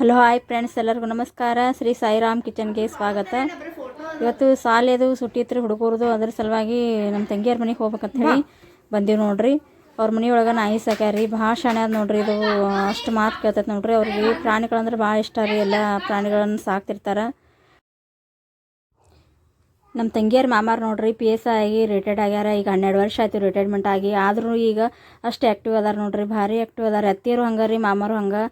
Hello, hi friends, ಎಲ್ಲರಿಗೂ ನಮಸ್ಕಾರ. ಶ್ರೀ ಸಾಯಿರಾಮ್ ಕಿಚನ್ಗೆ ಸ್ವಾಗತ. ಇವತ್ತು ಸಾಲೆದು ಸುಟ್ಟಿತ್ರಿ ಹುಡುಗರದು, ಅದ್ರ ಸಲುವಾಗಿ ನಮ್ಮ ತಂಗಿಯರ ಮನೆಗೆ ಹೋಗ್ಬೇಕಂತ ಹೇಳಿ ಬಂದೀವಿ ನೋಡ್ರಿ. ಅವ್ರ ಮನೆಯೊಳಗೆ ನಾಯಿ ಸಾಕ್ಯಾರಿ, ಭಾಳ ಶಾಣೆ ಅದ ನೋಡ್ರಿ ಇದು. ಅಷ್ಟು ಮಾತು ಕೇಳ್ತೈತೆ ನೋಡ್ರಿ. ಅವ್ರಿಗೆ ಪ್ರಾಣಿಗಳಂದ್ರೆ ಭಾಳ ಇಷ್ಟ ರೀ, ಎಲ್ಲ ಪ್ರಾಣಿಗಳನ್ನು ಸಾಕ್ತಿರ್ತಾರೆ. ನಮ್ಮ ತಂಗಿಯರ ಮಾಮಾರು ನೋಡ್ರಿ ಪಿ ಎಸ್ ಆಗಿ ರಿಟೈರ್ಡ್ ಆಗ್ಯಾರ. ಈಗ ಹನ್ನೆರಡು ವರ್ಷ ಆಯ್ತು ರಿಟೈರ್ಮೆಂಟ್ ಆಗಿ. ಆದರೂ ಈಗ ಅಷ್ಟು ಆ್ಯಕ್ಟಿವ್ ಅದಾರ ನೋಡ್ರಿ, ಭಾರಿ ಆ್ಯಕ್ಟಿವ್ ಅದಾರ. ಅತ್ತಿಯರು ಹಂಗೆ ರೀ, ಮಾಮಾರು ಹಂಗೆ.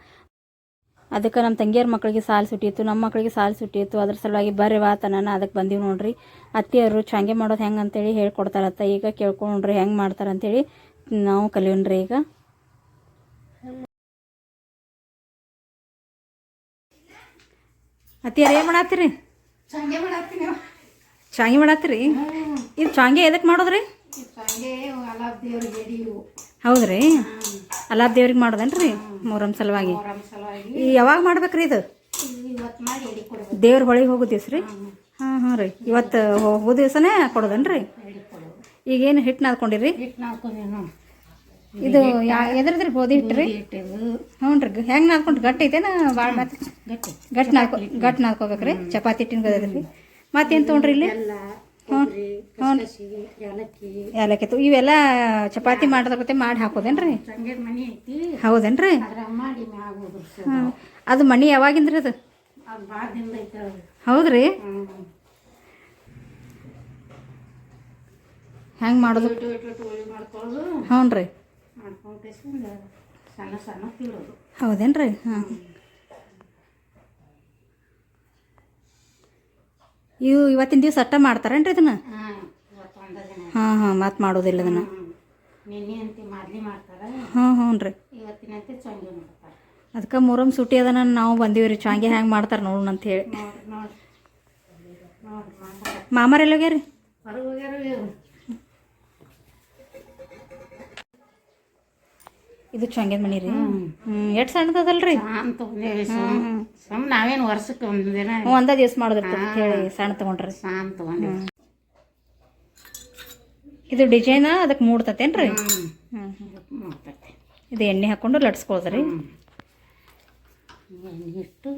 ಅದಕ್ಕೆ ನಮ್ಮ ತಂಗಿಯರ ಮಕ್ಕಳಿಗೆ ಸಾಲು ಸುಟ್ಟಿತ್ತು ನಮ್ಮ ಮಕ್ಕಳಿಗೆ ಸಾಲು ಸುಟ್ಟಿತ್ತು. ಅದ್ರ ಸಲುವಾಗಿ ಬರ್ರಿ ವಾ ನಾನು ಅದಕ್ಕೆ ಬಂದೀವಿ ನೋಡ್ರಿ. ಅತ್ತಿಯವರು ಚಾಂಗೆ ಮಾಡೋದು ಹೆಂಗೆ ಅಂತೇಳಿ ಹೇಳ್ಕೊಡ್ತಾರತ್ತ ಈಗ ಕೇಳ್ಕೊಂಡ್ರಿ ಹೆಂಗೆ ಮಾಡ್ತಾರೆ ಅಂತೇಳಿ ನಾವು ಕಲಿಯೋಣ್ರಿ ಈಗ. ಅತ್ತಿಯರು ಏನು ಮಾಡತ್ತೀರಿ? ಚಾಂಗೆ ಮಾಡತ್ತೀರಿ? ಇದು ಚಾಂಗೆ ಎದಕ್ಕೆ ಮಾಡೋದ್ರಿ? ಹೌದ್ರಿ? ಅಲಾಬ್ ದೇವ್ರಿಗೆ ಮಾಡೋದೇನ್ರಿ? ಮೊಹರಂ ಸಲುವಾಗಿ. ಯಾವಾಗ ಮಾಡ್ಬೇಕ್ರಿ ಇದು? ದೇವ್ರ ಹೊಳಿಗೆ ಹೋಗೋ ದಿವ್ಸ ರೀ? ಹಾಂ ಹಾಂ ರೀ. ಇವತ್ತು ಹೋಗೋ ದಿವಸನೇ ಕೊಡೋದೇನ್ರಿ? ಈಗೇನು ಹಿಟ್ಟು ನಾದ್ಕೊಂಡಿರಿ? ಇದು ಎದ್ರದ್ರಿ ಗೋಧಿ ಹಿಟ್ಟು ರೀ? ಹ್ಞೂ ರೀ ಹೆಂಗೆ ನಾದ್ಕೊಂಡು ಗಟ್ಟಿ ಐತೇನ ಭಾಳ ಮತ್ತೆ ಗಟ್ಟಿ. ಗಟ್ಟಿ ನಾದ್ಕೊ ಗಟ್ಟಿ ನಾದ್ಕೋಬೇಕ್ರಿ? ಚಪಾತಿ ಹಿಟ್ಟಿನ ಗದ್ರಿ ಮತ್ತೇನು ತೊಗೊಂಡ್ರಿ ಇಲ್ಲಿ? ಕೊಬ್ಬರಿ ಏಲಕ್ಕಿ ಏಲಕ್ಕಿ ತು ಇವೆಲ್ಲ ಚಪಾತಿ ಮಾಡೋದಕ್ಕೆ ಮಾಡಿ ಹಾಕೋದೇನ್ರಿ? ಮನೆ ಐತಿ. ಹೌದೇನ್ರಿ? ಅದ್ರಾಗ ಮಾಡಿ ಮ್ಯಾಗ ಉದುರ್ಸು ಹಾಂ ಅದು ಮಣಿ ಯಾವಾಗಿಂದ್ರಿ ಅದು? ಅದು ಭಾಳ ದಿನದ ಐತೆ ಅದು. ಹೌದ್ರಿ? ಹ್ಞೂ. ಹೆಂಗೆ ಮಾಡೋದು? ಇಟ್ಟು ಇಟ್ಟು ಇಟ್ಟು ಉಳಿ ಮಾಡ್ಕೊಳ್ಳೋದು. ಹ್ಞೂ ರೀ ಮಾಡ್ಕೊಂಡು ಕೇಸ್ಕೊಂಡು ಸಣ್ಣ ಹೌದೇನ್ರಿ? ಹಾಂ ಇವು ಇವತ್ತಿನ ದಿವಸ ಅಟ್ಟ ಮಾಡ್ತಾರೇನ್ರಿ ಇದನ್ನ? ಹಾಂ ಹಾಂ ಮತ್ತೆ ಮಾಡೋದಿಲ್ಲ ಮಾಡ್ತಾರೆ. ಹಾಂ ಹ್ಞೂ ರೀ ಅದಕ್ಕೆ ಮೂರಮ್ ಸುಟಿ ಅದನ್ನ ನಾವು ಬಂದೀವಿ ರೀ ಚಾಂಗೆ ಹ್ಯಾಂಗೆ ಮಾಡ್ತಾರೆ ನೋಡೋಣ ಅಂತ ಹೇಳಿ ಮಾಮರ್ ಎಲ್ಲ ನೋಡ್ರಿ ಮಾಡ್ತಾರೆ ಮಾಮಾರ್ ಹೊರಗೆ ಹೋಗ್ಯಾರ ಇದು ಚಂಗ್ಯದ ಮನಿ ರೀ. ಹ್ಞೂ ಎಷ್ಟು ಸಣ್ಣದದಲ್ರಿ? ಶಾಂತ ತಗೊಂಡೇವಿ ಸುಮ್ ಸುಮ್ ನಾವೇನು ವರ್ಷಕ್ಕೆ ಒಂದು ದಿನ ಹ್ಞೂ ಒಂದ ದಿವಸ ಮಾಡೋದಿರ್ತದೆ ಅಂತ ಹೇಳಿ ಸಣ್ಣ ತಗೊಂಡ್ರಿ. ತಗೊಂಡೇವಿ ಇದು ಡಿಸೈನ್ ಅದಕ್ಕೆ ಮೂಡ್ತತೇನ್ರಿ? ಹ್ಞೂ ಹ್ಞೂ ಮಾಡ್ತೈತೆ. ಇದು ಎಣ್ಣೆ ಹಾಕೊಂಡು ಲಟ್ಸ್ಕೊಳ್ದ್ರಿ ಇಟ್ಟು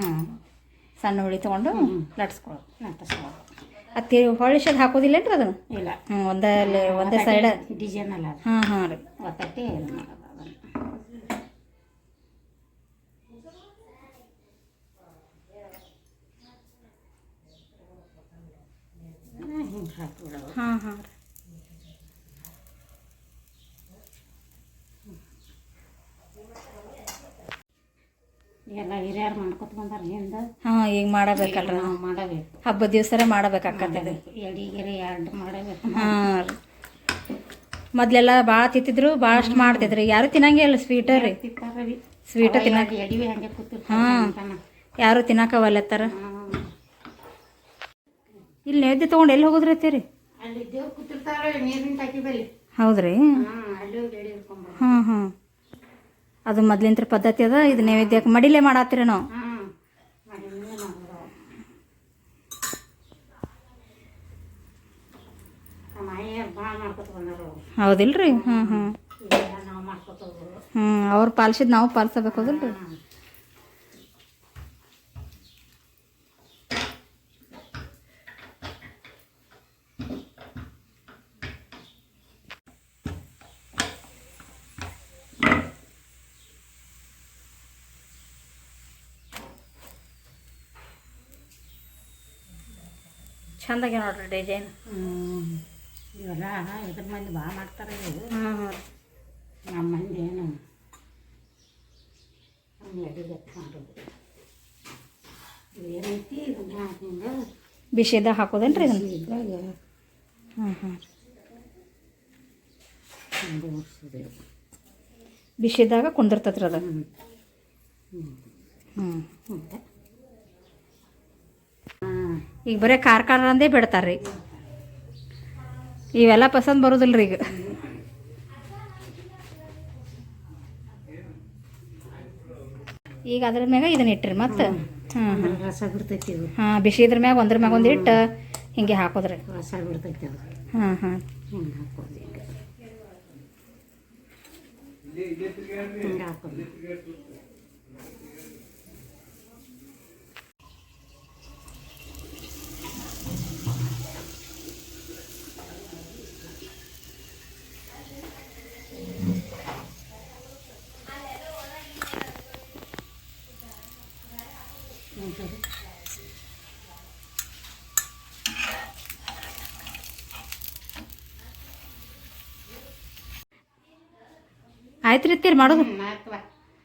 ಹ್ಞೂ ಸಣ್ಣ ಹುಳಿ ತೊಗೊಂಡು ಲಟ್ಸ್ಕೊಳ್ಳೋದು. ನಂತರ್ಸ್ಕೊಳ್ಳೋದು ಅತ್ತಿ ಹಾಕೋದಿಲ್ಲ ರೀ ಅದನ್ನು? ಇಲ್ಲ. ಹ್ಞೂ ಒಂದೇ ಒಂದೇ ಸೈಡ್ ಡಿಸೈನ್ ಅಲ್ಲ ಹಾಂ ಹಾಂ ರೀ. ಒತ್ತಟ್ಟಿ ಇದು ಮಾಡೋದು ಅದನ್ನು. ಹಿಂಗೆ ಹಾಕ್ಬಿಡೋದು. ಹಾಂ ಹಾಂ ರೀ. ಎಲ್ಲ ಹಿರಿಯರು ಮಾಡ್ಕೊತ ಬಂದಾರ ಹಿಂದ ಹಾಂ ಈಗ ಮಾಡಬೇಕಲ್ರಿ. ನಾವು ಮಾಡಬೇಕು. ಹಬ್ಬದ ದಿವಸರೇ ಮಾಡಬೇಕಾಕತ್ತದೆ ಎಡಿ ಗಿರಿ ಎರಡು ಮಾಡಬೇಕು. ಹಾಂ ರೀ. ಮೊದಲೆಲ್ಲ ಭಾಳ ತಿಂತಿದ್ರು ಭಾಳಷ್ಟು ಮಾಡ್ತಿದ್ರು. ಯಾರು ತಿನ್ನಂಗೇ ಇಲ್ಲ ಸ್ವೀಟ್ ರೀ. ಸ್ವೀಟ್ ತಿನ್ನಕ್ಕೆ ಎಡಿವಿ ಹಂಗೆ ಕೂತಿರ್ತಾರೆ ಹಾಂ ಯಾರು ತಿನ್ನಕವಲ್ಲತ್ತಾರ ಇಲ್ಲಿ ನೈವೇದ್ಯ ತೊಗೊಂಡು ಎಲ್ಲಿ ಹೋಗುದ್ರಿ ಅತ್ತೀರಿ ಅಲ್ಲಿ ದೇವ್ರು ಕೂತಿರ್ತಾರೆ ನೀರಿನ ಟಾಕಿ ಬಲ್ಲಿ. ಹೌದ್ರಿ. ಹಾಂ ಹಾಂ. ಅದು ಮೊದ್ಲಿಂತ್ರ ಪದ್ಧತಿ ಅದ, ಇದು ನೈವೇದ್ಯಕ್ಕೆ ಮಡಿಲೇ ಮಾಡತ್ತೀರಿ ನಾವು. ಹೌದಿಲ್ರಿ? ಹ್ಞೂ ಹ್ಞೂ ಹ್ಞೂ ಅವ್ರು ಪಾಲಿಸಿದ್ ನಾವು ಪಾಲಿಸಬೇಕು, ಹೌದಿಲ್ರಿ? ಚಂದಾಗೆ ನೋಡ್ರಿ ಡಿಸೈನ್. ಇವೆಲ್ಲ ಇದ್ರ ಮಂದಿ ಭಾಳ ಮಾಡ್ತಾರೆ ಇವು ಹ್ಞೂ ನಮ್ಮ ಮಂದಿ ಏನು? ಬಿಸಿದಾಗ ಹಾಕೋದೇನ್ರಿ ಇದನ್ನ? ಹಾಂ ಹಾಂ ಬಿಸಿದಾಗ ಕುಂದಿರ್ತತ್ರಿ ಅದು. ಹ್ಞೂ ಹ್ಞೂ ಈಗ ಬರೀ ಖಾರ ಖಾರ ಅಂದೇ ಬಿಡ್ತಾರ್ರಿ. ಇವೆಲ್ಲ ಪಸಂದ್ ರೀ ಈಗ. ಈಗ ಅದ್ರ ಮ್ಯಾಗ ಇದನ್ನ ಇಟ್ಟಿರಿ ಮತ್ತೆ? ಹಾಂ ರಸ ಬಿಡ್ತೈತಿ ಹಾಂ ಬಿಸಿ ಇದ್ರ ಮ್ಯಾಗ ಒಂದ್ರ ಮ್ಯಾಗ ಒಂದು ಇಟ್ಟು ಹಿಂಗೆ ಹಾಕೋದ್ರಿ. ರಸ ಬಿಡ್ತೈತಿ ಅದು. ಹಾಂ ಹಾಂ ಹಿಂಗೆ ಹಾಕೋದು ಹಿಂಗೆ ಹಾಕೋದು. ಆಯ್ತು ರೀ ತೀರಿ ಮಾಡೋದು.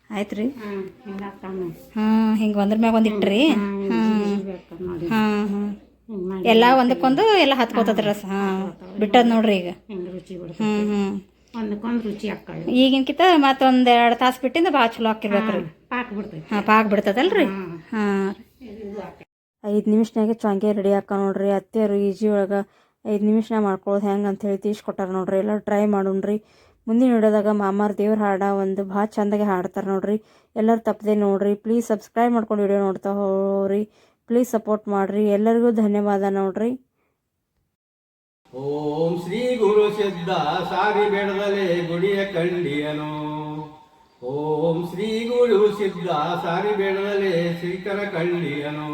ಆಯ್ತು ರೀ ಹ್ಞೂ ಹಿಂಗೆ ಒಂದ್ರ ಮ್ಯಾಗ ಒಂದು ಇಟ್ರಿ. ಹ್ಞೂ ಹ್ಞೂ ಎಲ್ಲ ಒಂದಕ್ಕೊಂದು ಎಲ್ಲ ಹತ್ಕೋತದ ರಸ. ಹಾಂ ಬಿಟ್ಟದ ನೋಡ್ರಿ. ಈಗ. ಹ್ಞೂ ಹ್ಞೂ ಒಂದಕ್ಕೊಂದು ರುಚಿ ಹಾಕೊಳ್ಳಿ. ಈಗಿನ್ಕಿಂತ ಮತ್ತೊಂದು ಎರಡು ತಾಸು ಬಿಟ್ಟಿಂದ ಭಾಳ ಚಲೋ ಹಾಕಿರ್ಬೇಕು ರೀ ಪಾಕ್ ಬಿಡ್ತೈತಿ. ಹಾಂ ಪಾಕ್ ಬಿಡ್ತದಲ್ರಿ. ಹಾಂ ಐದು ನಿಮಿಷನಾಗೆ ಚಾಂಗೆ ರೆಡಿ ಹಾಕ ನೋಡ್ರಿ. ಅತ್ತೆಯರು ಈಜಿ ಒಳಗೆ ಐದು ನಿಮಿಷನಾಗ ಮಾಡ್ಕೊಳ್ಳೋದು ಹೆಂಗೆ ಅಂತ ಹೇಳಿ ತೀಸ್ ಕೊಟ್ಟಾರ ನೋಡ್ರಿ. ಎಲ್ಲ ಟ್ರೈ ಮಾಡೋಣ್ರಿ. ಮುಂದಿನ ವಿಡಿಯೋದಾಗ ಮಾಮಾರ್ ದೇವ್ರ ಹಾಡ ಒಂದು ಭಾಳ ಚಂದಾಗೆ ಹಾಡ್ತಾರೆ ನೋಡ್ರಿ. ಎಲ್ಲರೂ ತಪ್ಪದೆ ನೋಡ್ರಿ. ಪ್ಲೀಸ್ ಸಬ್ಸ್ಕ್ರೈಬ್ ಮಾಡ್ಕೊಂಡು ವಿಡಿಯೋ ನೋಡ್ತಾ ಹೋಗ್ರಿ. ಪ್ಲೀಸ್ ಸಪೋರ್ಟ್ ಮಾಡಿರಿ. ಎಲ್ಲರಿಗೂ ಧನ್ಯವಾದ ನೋಡ್ರಿ. ಓಂ ಶ್ರೀ ಗುರು ಸಿದ್ಧ ಸಾರಿ ಬೆಡದಲೆ ಗುಡಿಯ ಕಂಡಿಯನು ಓಂ ಶ್ರೀ ಗುರು ಸಿದ್ಧ ಸಾರಿ ಬೆಡದಲೆ ಶ್ರೀಕರ ಕಂಡಿಯನು